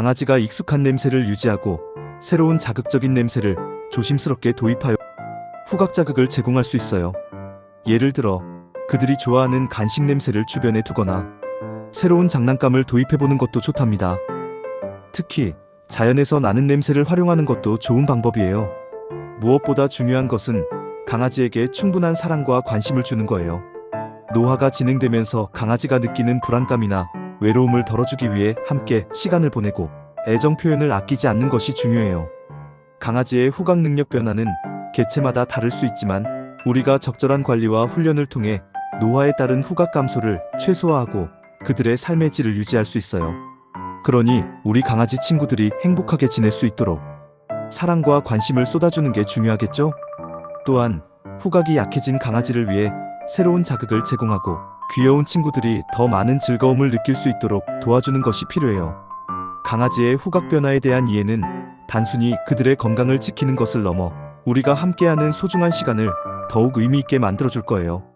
강아지가 익숙한 냄새를 유지하고 새로운 자극적인 냄새를 조심스럽게 도입하여 후각 자극을 제공할 수 있어요. 예를 들어 그들이 좋아하는 간식 냄새를 주변에 두거나 새로운 장난감을 도입해보는 것도 좋답니다. 특히 자연에서 나는 냄새를 활용하는 것도 좋은 방법이에요. 무엇보다 중요한 것은 강아지에게 충분한 사랑과 관심을 주는 거예요. 노화가 진행되면서 강아지가 느끼는 불안감이나 외로움을 덜어주기 위해 함께 시간을 보내고 애정 표현을 아끼지 않는 것이 중요해요. 강아지의 후각 능력 변화는 개체마다 다를 수 있지만 우리가 적절한 관리와 훈련을 통해 노화에 따른 후각 감소를 최소화하고 그들의 삶의 질을 유지할 수 있어요. 그러니 우리 강아지 친구들이 행복하게 지낼 수 있도록 사랑과 관심을 쏟아주는 게 중요하겠죠? 또한 후각이 약해진 강아지를 위해 새로운 자극을 제공하고 귀여운 친구들이 더 많은 즐거움을 느낄 수 있도록 도와주는 것이 필요해요. 강아지의 후각 변화에 대한 이해는 단순히 그들의 건강을 지키는 것을 넘어 우리가 함께하는 소중한 시간을 더욱 의미 있게 만들어줄 거예요.